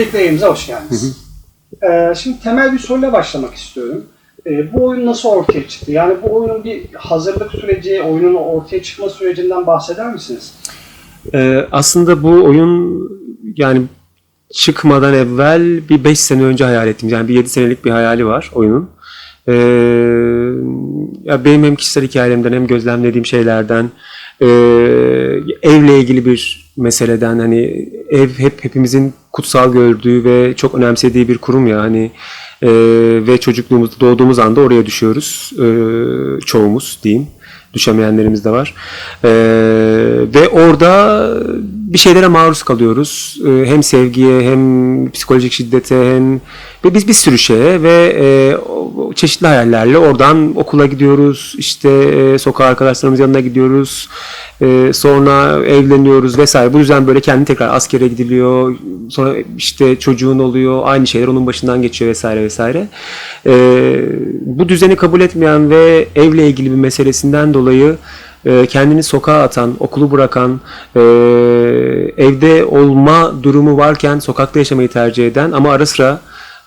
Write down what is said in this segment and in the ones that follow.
Öncelikle yayınımıza hoş geldiniz. Ee, şimdi temel bir soruyla başlamak istiyorum. Ee, bu oyun nasıl ortaya çıktı? Yani bu oyunun bir hazırlık süreci, oyunun ortaya çıkma sürecinden bahseder misiniz? Ee, aslında bu oyun yani çıkmadan evvel bir 5 sene önce hayal ettim. Yani bir 7 senelik bir hayali var oyunun. Ee, ya benim hem kişisel hikayemden hem gözlemlediğim şeylerden e, evle ilgili bir meseleden hani ev hep hepimizin kutsal gördüğü ve çok önemsediği bir kurum ya. Hani e, ve çocukluğumuzda doğduğumuz anda oraya düşüyoruz e, çoğumuz diyeyim. Düşemeyenlerimiz de var. E, ve orada bir şeylere maruz kalıyoruz. E, hem sevgiye hem psikolojik şiddete hem ve biz bir sürü şeye ve e, çeşitli hayallerle oradan okula gidiyoruz işte e, sokak arkadaşlarımız yanına gidiyoruz e, sonra evleniyoruz vesaire. Bu yüzden böyle kendi tekrar askere gidiliyor sonra işte çocuğun oluyor aynı şeyler onun başından geçiyor vesaire vesaire. Bu düzeni kabul etmeyen ve evle ilgili bir meselesinden dolayı e, kendini sokağa atan, okulu bırakan, e, evde olma durumu varken sokakta yaşamayı tercih eden ama ara sıra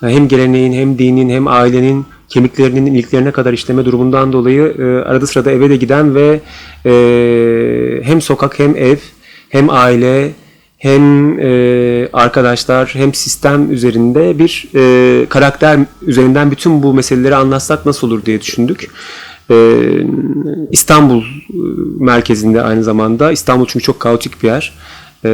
e, hem geleneğin hem dinin hem ailenin kemiklerinin iliklerine kadar işleme durumundan dolayı e, arada sırada eve de giden ve e, hem sokak hem ev hem aile hem arkadaşlar hem sistem üzerinde bir karakter üzerinden bütün bu meseleleri anlatsak nasıl olur diye düşündük. E, İstanbul e, merkezinde aynı zamanda. İstanbul çünkü çok kaotik bir yer. E,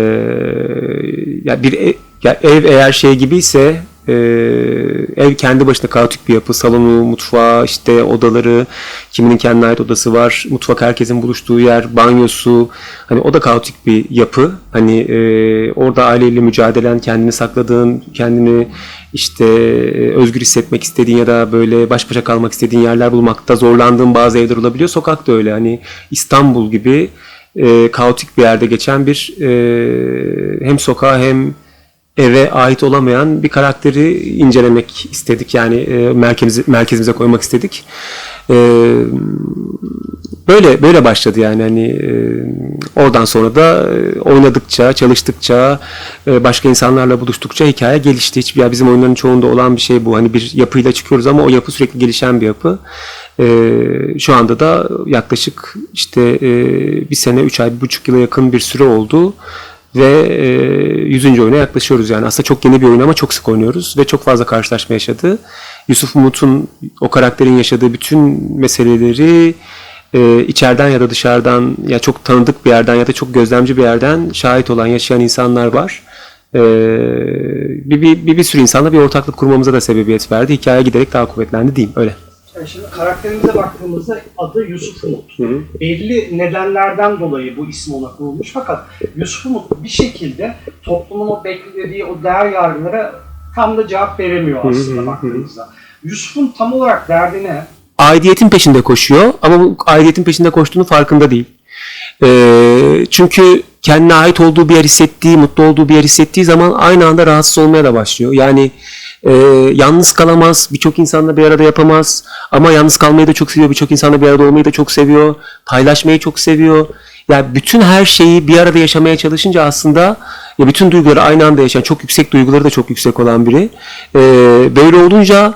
ya bir ev, ya ev eğer şey gibiyse e, ev kendi başına kaotik bir yapı. Salonu, mutfağı, işte odaları, kiminin kendine ait odası var. Mutfak herkesin buluştuğu yer, banyosu. Hani o da kaotik bir yapı. Hani e, orada aileyle mücadelen, kendini sakladığın, kendini işte e, özgür hissetmek istediğin ya da böyle baş başa kalmak istediğin yerler bulmakta zorlandığın bazı evler olabiliyor. Sokak da öyle. Hani İstanbul gibi e, kaotik bir yerde geçen bir e, hem sokağa hem eve ait olamayan bir karakteri incelemek istedik. Yani e, merkezimize, merkezimize koymak istedik. E, böyle böyle başladı yani hani e, oradan sonra da e, oynadıkça, çalıştıkça, başka insanlarla buluştukça hikaye gelişti. Hiçbir ya bizim oyunların çoğunda olan bir şey bu. Hani bir yapıyla çıkıyoruz ama o yapı sürekli gelişen bir yapı. E, şu anda da yaklaşık işte bir sene, üç ay, bir buçuk yıla yakın bir süre oldu ve e, 100. oyuna yaklaşıyoruz yani. Aslında çok yeni bir oyun ama çok sık oynuyoruz ve çok fazla karşılaşma yaşadı. Yusuf Umut'un o karakterin yaşadığı bütün meseleleri e, içeriden ya da dışarıdan ya çok tanıdık bir yerden ya da çok gözlemci bir yerden şahit olan yaşayan insanlar var. E, bir, bir, bir, bir sürü insanla bir ortaklık kurmamıza da sebebiyet verdi. Hikaye giderek daha kuvvetlendi diyeyim öyle. Yani şimdi karakterimize baktığımızda adı Yusuf Umut. Belli nedenlerden dolayı bu isim ona konulmuş fakat Yusuf Umut bir şekilde toplumun o beklediği o değer yargılara tam da cevap veremiyor aslında baktığımızda. Yusuf'un tam olarak derdi ne? aidiyetin peşinde koşuyor ama bu aidiyetin peşinde koştuğunu farkında değil. Ee, çünkü kendine ait olduğu bir yer hissettiği, mutlu olduğu bir yer hissettiği zaman aynı anda rahatsız olmaya da başlıyor. Yani e, yalnız kalamaz, birçok insanla bir arada yapamaz ama yalnız kalmayı da çok seviyor, birçok insanla bir arada olmayı da çok seviyor, paylaşmayı çok seviyor. Yani bütün her şeyi bir arada yaşamaya çalışınca aslında ya bütün duyguları aynı anda yaşayan, çok yüksek duyguları da çok yüksek olan biri. Ee, böyle olunca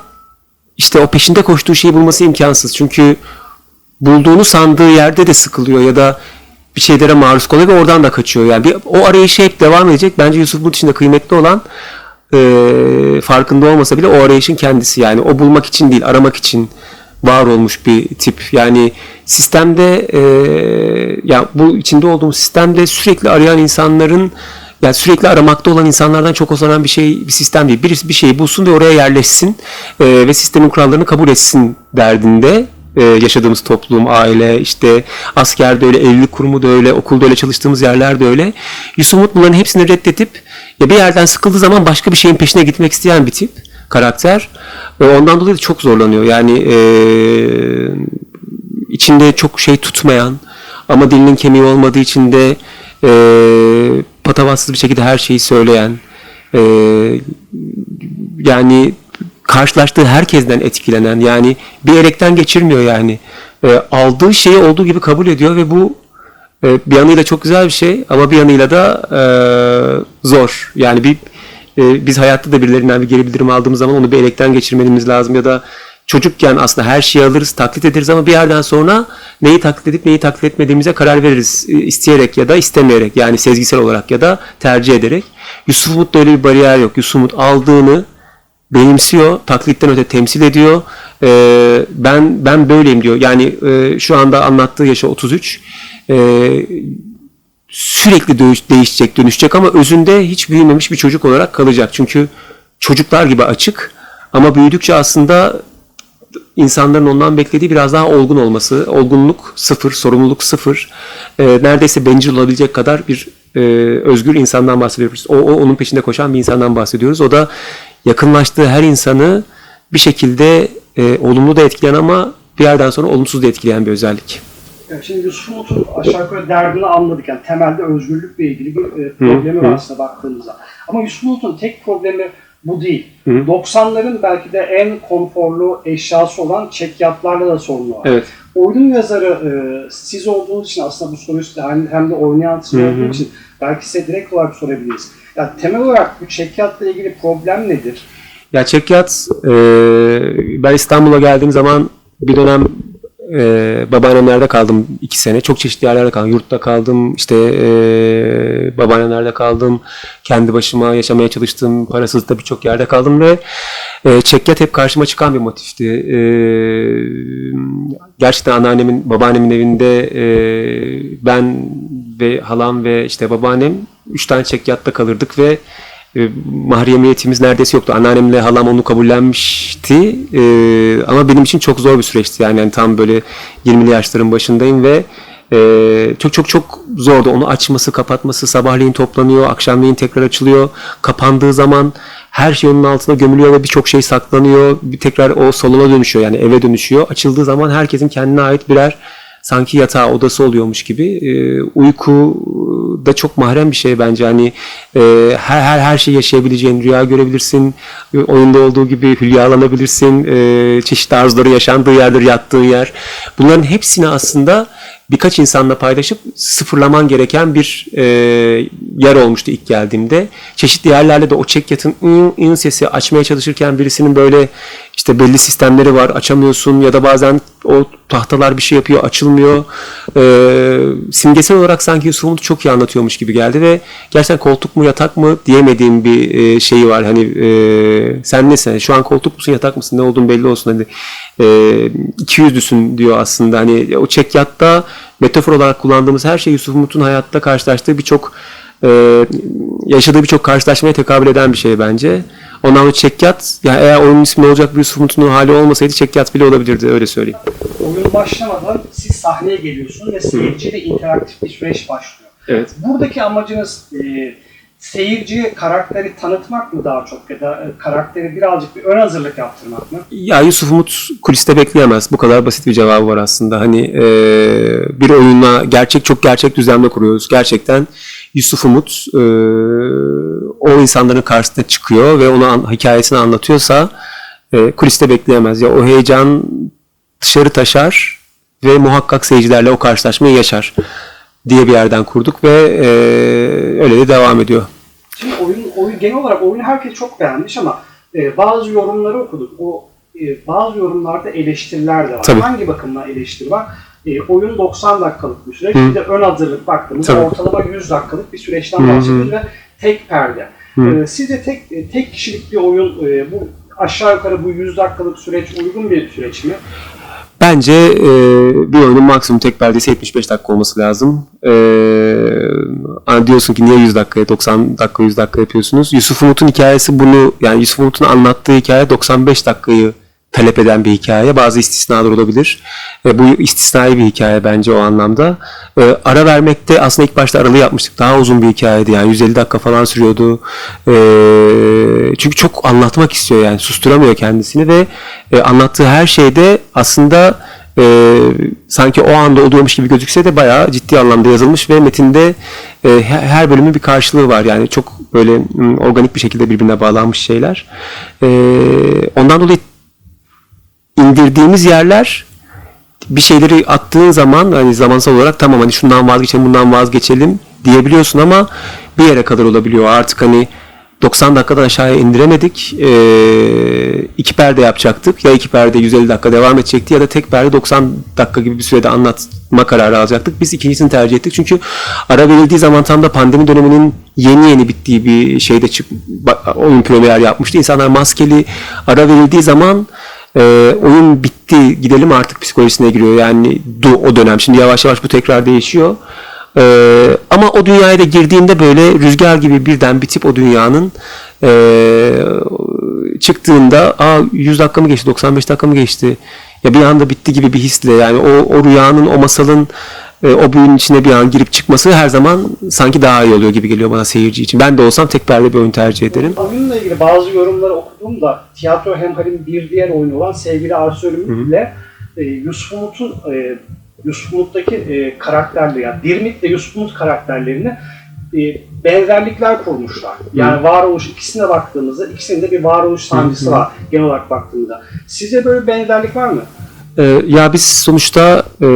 işte o peşinde koştuğu şeyi bulması imkansız. Çünkü bulduğunu sandığı yerde de sıkılıyor ya da bir şeylere maruz kalıyor ve oradan da kaçıyor. Yani bir, o arayışı hep devam edecek. Bence Yusuf Bulut için de kıymetli olan e, farkında olmasa bile o arayışın kendisi. Yani o bulmak için değil, aramak için var olmuş bir tip. Yani sistemde e, ya bu içinde olduğumuz sistemde sürekli arayan insanların yani sürekli aramakta olan insanlardan çok hoşlanan bir şey bir sistem değil. Birisi bir şeyi bulsun ve oraya yerleşsin e, ve sistemin kurallarını kabul etsin derdinde e, yaşadığımız toplum, aile, işte askerde öyle, evlilik kurumu da öyle, okulda öyle, çalıştığımız yerler de öyle. Yusuf Umut bunların hepsini reddedip ya bir yerden sıkıldığı zaman başka bir şeyin peşine gitmek isteyen bir tip, karakter. E, ondan dolayı da çok zorlanıyor. Yani e, içinde çok şey tutmayan ama dilinin kemiği olmadığı için de e, patavatsız bir şekilde her şeyi söyleyen e, yani karşılaştığı herkesten etkilenen yani bir elekten geçirmiyor yani E, aldığı şeyi olduğu gibi kabul ediyor ve bu e, bir yanıyla çok güzel bir şey ama bir yanıyla da e, zor yani bir e, biz hayatta da birilerinden bir geri bildirim aldığımız zaman onu bir elekten geçirmemiz lazım ya da çocukken aslında her şeyi alırız, taklit ederiz ama bir yerden sonra neyi taklit edip neyi taklit etmediğimize karar veririz. E, isteyerek ya da istemeyerek yani sezgisel olarak ya da tercih ederek. Yusuf Umut'ta öyle bir bariyer yok. Yusuf Umut aldığını benimsiyor, taklitten öte temsil ediyor. Ee, ben ben böyleyim diyor. Yani e, şu anda anlattığı yaşı 33. Ee, sürekli değişecek, dönüşecek ama özünde hiç büyümemiş bir çocuk olarak kalacak. Çünkü çocuklar gibi açık ama büyüdükçe aslında insanların ondan beklediği biraz daha olgun olması. Olgunluk sıfır, sorumluluk sıfır. Ee, neredeyse bencil olabilecek kadar bir e, özgür insandan bahsediyoruz. O, o onun peşinde koşan bir insandan bahsediyoruz. O da yakınlaştığı her insanı bir şekilde e, olumlu da etkileyen ama bir yerden sonra olumsuz da etkileyen bir özellik. Yani şimdi Umut'un aşağı yukarı derdini anladık. Yani temelde özgürlükle ilgili bir e, problemi hı. var aslında baktığımızda. Ama Yusuf Umut'un tek problemi bu değil. Hı. 90'ların belki de en konforlu eşyası olan çekyatlarla da sorunu var. Evet. Oyunun yazarı e, siz olduğunuz için aslında bu soruyu hem, hem de oynayan siz olduğunuz için belki size direkt olarak sorabiliriz. Yani temel olarak bu çekyatla ilgili problem nedir? Ya çekyat, e, ben İstanbul'a geldiğim zaman bir dönem e, babaannemlerde kaldım iki sene. Çok çeşitli yerlerde kaldım. Yurtta kaldım, işte e, babaannemlerde kaldım. Kendi başıma yaşamaya çalıştım. Parasız da birçok yerde kaldım ve e, çekyat hep karşıma çıkan bir motifti. E, gerçekten anneannemin, babaannemin evinde e, ben ve halam ve işte babaannem üç tane çekyatta kalırdık ve e, mahremiyetimiz neredeyse yoktu. Anneannemle halam onu kabullenmişti. E, ama benim için çok zor bir süreçti. Yani, yani tam böyle 20'li yaşların başındayım ve e, çok çok çok zordu. Onu açması, kapatması, sabahleyin toplanıyor, akşamleyin tekrar açılıyor. Kapandığı zaman her şey onun altına gömülüyor ve birçok şey saklanıyor. Bir tekrar o salona dönüşüyor yani eve dönüşüyor. Açıldığı zaman herkesin kendine ait birer sanki yatağı odası oluyormuş gibi. E, uyku da çok mahrem bir şey bence. Hani e, her her her şey yaşayabileceğin, rüya görebilirsin. E, oyunda olduğu gibi hülyalanabilirsin. E, çeşitli arzuları yaşandığı yerdir, yattığın yer. Bunların hepsini aslında birkaç insanla paylaşıp sıfırlaman gereken bir e, yer olmuştu ilk geldiğimde. Çeşitli yerlerle de o çekyatın ın, ın sesi açmaya çalışırken birisinin böyle işte belli sistemleri var açamıyorsun ya da bazen o tahtalar bir şey yapıyor açılmıyor. E, simgesel olarak sanki Yusuf Umut çok iyi anlatıyormuş gibi geldi ve gerçekten koltuk mu yatak mı diyemediğim bir e, şeyi var. Hani e, sen nesin? Şu an koltuk musun yatak mısın? Ne olduğun belli olsun. Hani e, 200'lüsün diyor aslında. Hani o çekyatta metafor olarak kullandığımız her şey Yusuf Umut'un hayatta karşılaştığı birçok e, yaşadığı birçok karşılaşmaya tekabül eden bir şey bence. Ondan sonra çekyat, ya eğer oyunun ismi olacak bir Yusuf Umut'un hali olmasaydı çekyat bile olabilirdi öyle söyleyeyim. Oyun başlamadan siz sahneye geliyorsunuz ve seyirciyle interaktif bir süreç başlıyor. Evet. Buradaki amacınız e, seyirciye karakteri tanıtmak mı daha çok ya da e, karakteri birazcık bir ön hazırlık yaptırmak mı? Ya Yusuf Umut kuliste bekleyemez. Bu kadar basit bir cevabı var aslında. Hani e, bir oyunla gerçek çok gerçek düzenle kuruyoruz. Gerçekten Yusuf Umut e, o insanların karşısına çıkıyor ve ona an- hikayesini anlatıyorsa e, kuliste bekleyemez. Ya o heyecan dışarı taşar ve muhakkak seyircilerle o karşılaşmayı yaşar diye bir yerden kurduk ve e, öyle de devam ediyor. Şimdi oyun, oyun genel olarak oyunu herkes çok beğenmiş ama e, bazı yorumları okuduk. O e, bazı yorumlarda eleştiriler de var. Tabii. Hangi bakımdan eleştiri var? E, oyun 90 dakikalık bir süreç. Hı. Bir de ön hazırlık baktığımızda Tabii. ortalama 100 dakikalık bir süreçten bahsediyoruz ve tek perde. Hı. E, sizce tek e, tek kişilik bir oyun e, bu aşağı yukarı bu 100 dakikalık süreç uygun bir süreç mi? Bence e, bir oyunun maksimum tek perdesi 75 dakika olması lazım. E, hani diyorsun ki niye 100 dakikaya 90 dakika 100 dakika yapıyorsunuz? Yusuf Umut'un hikayesi bunu yani Yusuf Umut'un anlattığı hikaye 95 dakikayı talep eden bir hikaye. Bazı istisnalar olabilir. E, bu istisnai bir hikaye bence o anlamda. E, ara vermekte aslında ilk başta aralığı yapmıştık. Daha uzun bir hikayeydi yani 150 dakika falan sürüyordu. E, çünkü çok anlatmak istiyor yani susturamıyor kendisini ve e, anlattığı her şeyde aslında e, sanki o anda oluyormuş gibi gözükse de bayağı ciddi anlamda yazılmış ve metinde e, her bölümün bir karşılığı var. Yani çok böyle organik bir şekilde birbirine bağlanmış şeyler. E, ondan dolayı indirdiğimiz yerler bir şeyleri attığın zaman hani zamansal olarak tamam hani şundan vazgeçelim bundan vazgeçelim diyebiliyorsun ama bir yere kadar olabiliyor. Artık hani 90 dakikadan aşağıya indiremedik. Ee, iki perde yapacaktık. Ya iki perde 150 dakika devam edecekti ya da tek perde 90 dakika gibi bir sürede anlatma kararı alacaktık. Biz ikincisini tercih ettik. Çünkü ara verildiği zaman tam da pandemi döneminin yeni yeni bittiği bir şeyde çık oyun premier yapmıştı. İnsanlar maskeli ara verildiği zaman e, oyun bitti gidelim artık psikolojisine giriyor. Yani du, o dönem. Şimdi yavaş yavaş bu tekrar değişiyor. Ee, ama o dünyaya da girdiğinde böyle rüzgar gibi birden bitip o dünyanın ee, çıktığında Aa, 100 dakika mı geçti 95 dakika mı geçti ya bir anda bitti gibi bir hisle yani o, o rüyanın o masalın e, o büyünün içine bir an girip çıkması her zaman sanki daha iyi oluyor gibi geliyor bana seyirci için. Ben de olsam tek perde bir oyun tercih ederim. Oyunla ilgili bazı yorumları okudum da tiyatro hemhalin bir diğer oyunu olan Sevgili Ölümü ile e, Yusuf Umut'un e, Yusuf Umut'taki e, karakterleri yani Dirmit ile Yusuf Umut karakterlerini e, benzerlikler kurmuşlar. Yani varoluş ikisine baktığımızda ikisinin de bir varoluş sancısı var genel olarak baktığımızda. Sizce böyle benzerlik var mı? Ee, ya biz sonuçta e,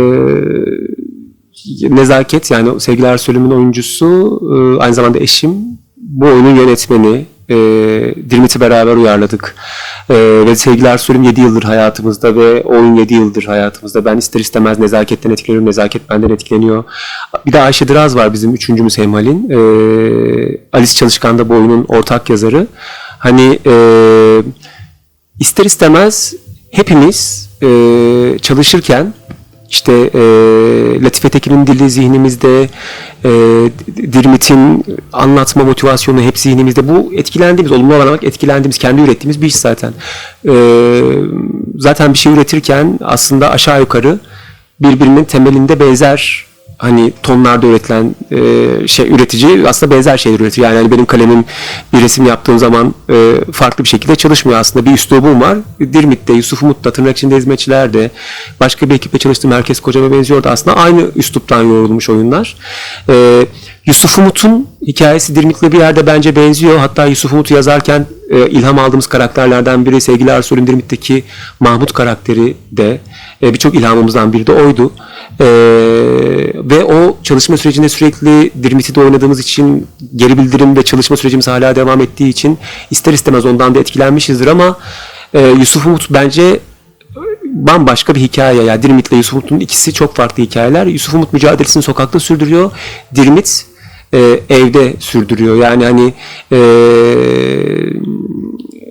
Nezaket yani o Sevgiler Sölüm'ün oyuncusu e, aynı zamanda eşim. Bu oyunun yönetmeni. E, Dirmit'i beraber uyarladık. E, ve Sevgiler Sölüm 7 yıldır hayatımızda ve oyun 7 yıldır hayatımızda. Ben ister istemez Nezaket'ten etkileniyorum. Nezaket benden etkileniyor. Bir de Ayşe Dıraz var bizim üçüncümüz Hemhal'in. E, Alice Çalışkan da bu oyunun ortak yazarı. Hani e, ister istemez hepimiz e, çalışırken işte e, Latife Tekin'in dili zihnimizde, e, Dirmit'in anlatma motivasyonu hep zihnimizde. Bu etkilendiğimiz, olumlu olarak etkilendiğimiz, kendi ürettiğimiz bir iş zaten. E, zaten bir şey üretirken aslında aşağı yukarı birbirinin temelinde benzer hani tonlarda üretilen e, şey üretici aslında benzer şeyler üretiyor. Yani hani benim kalemim bir resim yaptığım zaman e, farklı bir şekilde çalışmıyor aslında. Bir üslubum var. Dirmit'te, Yusuf Umut'ta, tırnak içinde hizmetçilerde, başka bir ekiple çalıştığım herkes kocama benziyordu. Aslında aynı üsluptan yoğrulmuş oyunlar. E, Yusuf Umut'un hikayesi Dirmit'le bir yerde bence benziyor. Hatta Yusuf Umut'u yazarken e, ilham aldığımız karakterlerden biri sevgili Ersoy'un Dirmit'teki Mahmut karakteri de e, birçok ilhamımızdan biri de oydu. E, ve o çalışma sürecinde sürekli Dirmit'i oynadığımız için geri bildirim ve çalışma sürecimiz hala devam ettiği için ister istemez ondan da etkilenmişizdir ama e, Yusuf Umut bence bambaşka bir hikaye. Yani Dirmit'le Yusuf Umut'un ikisi çok farklı hikayeler. Yusuf Umut mücadelesini sokakta sürdürüyor. Dirmit e, evde sürdürüyor. Yani hani e,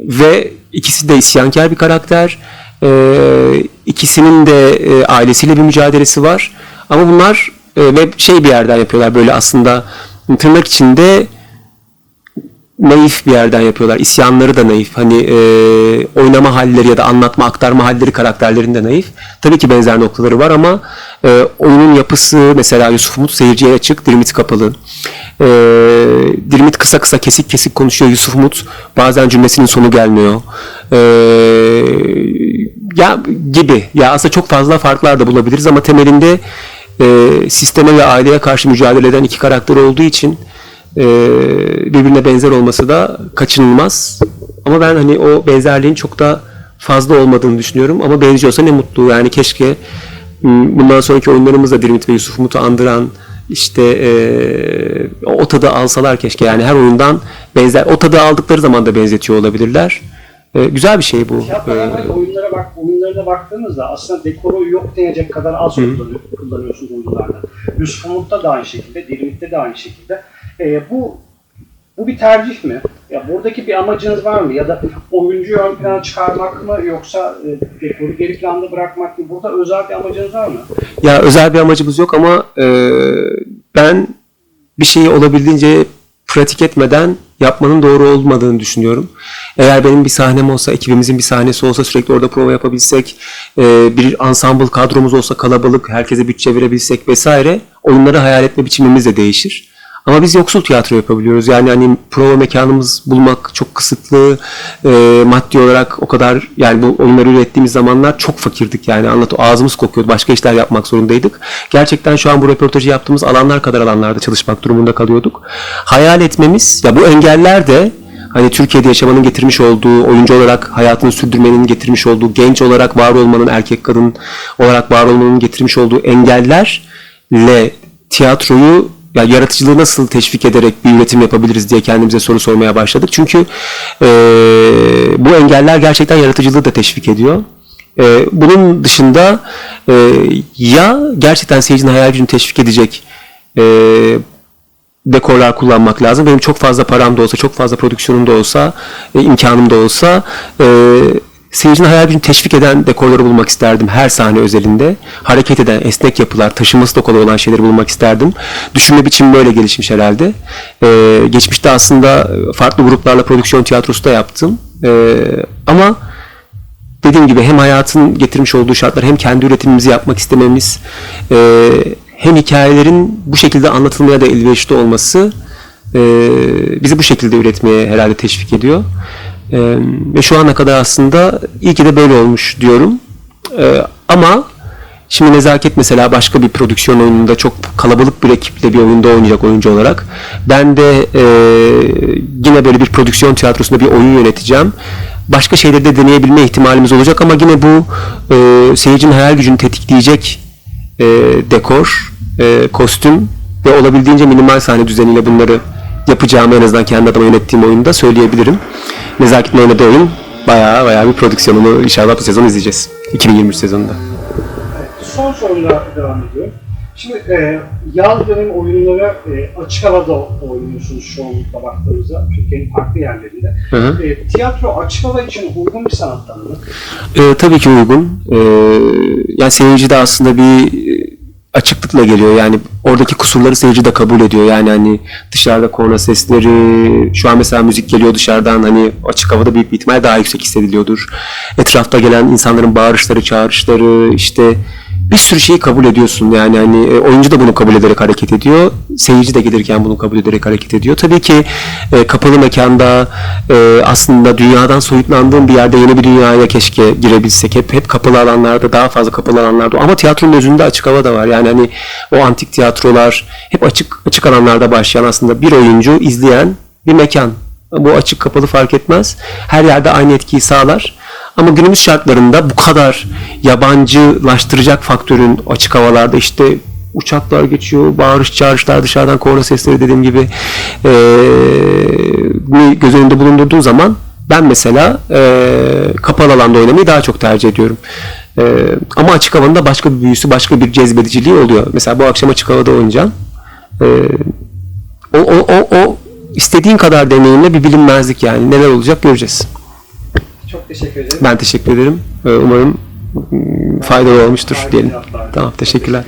ve ikisi de isyankar bir karakter. E, ikisinin de e, ailesiyle bir mücadelesi var. Ama bunlar e, ve şey bir yerden yapıyorlar böyle aslında tırnak içinde naif bir yerden yapıyorlar. İsyanları da naif. Hani e, oynama halleri ya da anlatma, aktarma halleri karakterlerinde naif. Tabii ki benzer noktaları var ama e, oyunun yapısı mesela Yusuf Umut seyirciye açık, Dirmit kapalı. E, Dirmit kısa kısa kesik kesik konuşuyor. Yusuf Umut bazen cümlesinin sonu gelmiyor. E, ya gibi. Ya aslında çok fazla farklar da bulabiliriz ama temelinde e, sisteme ve aileye karşı mücadele eden iki karakter olduğu için e, birbirine benzer olması da kaçınılmaz. Ama ben hani o benzerliğin çok da fazla olmadığını düşünüyorum. Ama benziyorsa ne mutlu. Yani keşke m, bundan sonraki oyunlarımızda Dirmit ve Yusuf Umut'u andıran işte e, o tadı alsalar keşke. Yani her oyundan benzer. O tadı aldıkları zaman da benzetiyor olabilirler. E, güzel bir şey bu. Tiyatro E, hemhal oyunlara bak, oyunlarına baktığımızda aslında dekoru yok denecek kadar az kullanıyor, kullanıyorsunuz oyunlarda. Yusuf Umut'ta da aynı şekilde, Dirmit'te de aynı şekilde. Ee, bu bu bir tercih mi? Ya buradaki bir amacınız var mı? Ya da oyuncuyu ön plana çıkarmak mı yoksa e, dekoru geri planda bırakmak mı? Burada özel bir amacınız var mı? Ya özel bir amacımız yok ama e, ben bir şeyi olabildiğince pratik etmeden yapmanın doğru olmadığını düşünüyorum. Eğer benim bir sahnem olsa, ekibimizin bir sahnesi olsa, sürekli orada prova yapabilsek, e, bir ensemble kadromuz olsa kalabalık, herkese bütçe verebilsek vesaire, oyunları hayal etme biçimimiz de değişir. Ama biz yoksul tiyatro yapabiliyoruz. Yani hani prova mekanımız bulmak çok kısıtlı. E, maddi olarak o kadar yani bu oyunları ürettiğimiz zamanlar çok fakirdik yani anlat ağzımız kokuyordu. Başka işler yapmak zorundaydık. Gerçekten şu an bu röportajı yaptığımız alanlar kadar alanlarda çalışmak durumunda kalıyorduk. Hayal etmemiz ya bu engeller de hani Türkiye'de yaşamanın getirmiş olduğu, oyuncu olarak hayatını sürdürmenin getirmiş olduğu, genç olarak var olmanın, erkek kadın olarak var olmanın getirmiş olduğu engellerle tiyatroyu ya yaratıcılığı nasıl teşvik ederek bir üretim yapabiliriz diye kendimize soru sormaya başladık. Çünkü e, bu engeller gerçekten yaratıcılığı da teşvik ediyor. E, bunun dışında e, ya gerçekten seyircinin hayal gücünü teşvik edecek e, dekorlar kullanmak lazım. Benim çok fazla param da olsa, çok fazla prodüksiyonum da olsa, e, imkanım da olsa e, seyircinin hayal gücünü teşvik eden dekorları bulmak isterdim her sahne özelinde. Hareket eden, esnek yapılar, taşıması da kolay olan şeyleri bulmak isterdim. Düşünme biçimi böyle gelişmiş herhalde. E, geçmişte aslında farklı gruplarla prodüksiyon tiyatrosu da yaptım. E, ama dediğim gibi hem hayatın getirmiş olduğu şartlar hem kendi üretimimizi yapmak istememiz e, hem hikayelerin bu şekilde anlatılmaya da elverişli olması e, bizi bu şekilde üretmeye herhalde teşvik ediyor. E, ve şu ana kadar aslında iyi ki de böyle olmuş diyorum. E, ama Şimdi Nezaket mesela başka bir prodüksiyon oyununda çok kalabalık bir ekiple bir oyunda oynayacak oyuncu olarak. Ben de e, yine böyle bir prodüksiyon tiyatrosunda bir oyun yöneteceğim. Başka şeyleri de deneyebilme ihtimalimiz olacak ama yine bu e, seyircinin hayal gücünü tetikleyecek e, dekor, e, kostüm ve olabildiğince minimal sahne düzeniyle bunları yapacağımı en azından kendi adıma yönettiğim oyunda söyleyebilirim. Nezaket'in oynadığı oyun bayağı bayağı bir prodüksiyonunu inşallah bu sezon izleyeceğiz. 2023 sezonunda. Son soruyla devam ediyorum. Şimdi e, yaz dönem oyunları e, açık havada oynuyorsunuz çoğunlukla baktığımızda Türkiye'nin farklı yerlerinde. Hı hı. E, tiyatro açık hava için uygun bir sanat dalı mı? Ee, tabii ki uygun. Ee, yani seyirci de aslında bir e, açıklıkla geliyor. Yani oradaki kusurları seyirci de kabul ediyor. Yani hani dışarıda korna sesleri, şu an mesela müzik geliyor dışarıdan hani açık havada büyük bir ihtimal daha yüksek hissediliyordur. Etrafta gelen insanların bağırışları, çağrışları işte bir sürü şeyi kabul ediyorsun. Yani hani e, oyuncu da bunu kabul ederek hareket ediyor. Seyirci de gelirken bunu kabul ederek hareket ediyor. Tabii ki e, kapalı mekanda e, aslında dünyadan soyutlandığım bir yerde yeni bir dünyaya keşke girebilsek. Hep hep kapalı alanlarda, daha fazla kapalı alanlarda. Ama tiyatronun özünde açık hava da var. Yani hani o antik tiyatrolar hep açık açık alanlarda başlayan aslında bir oyuncu izleyen bir mekan. Bu açık kapalı fark etmez. Her yerde aynı etkiyi sağlar. Ama günümüz şartlarında bu kadar yabancılaştıracak faktörün açık havalarda işte uçaklar geçiyor, bağırış çağrışlar dışarıdan korna sesleri dediğim gibi bir göz önünde bulundurduğu zaman ben mesela eee, kapalı alanda oynamayı daha çok tercih ediyorum. Eee, ama açık havanın da başka bir büyüsü, başka bir cezbediciliği oluyor. Mesela bu akşam açık havada oynayacağım. Eee, o, o, o, o istediğin kadar deneyimle bir bilinmezlik yani. Neler olacak göreceğiz. Çok teşekkür ederim. Ben teşekkür ederim. Ee, Umarım mm, faydalı olmuştur diyelim. Tamam, teşekkürler.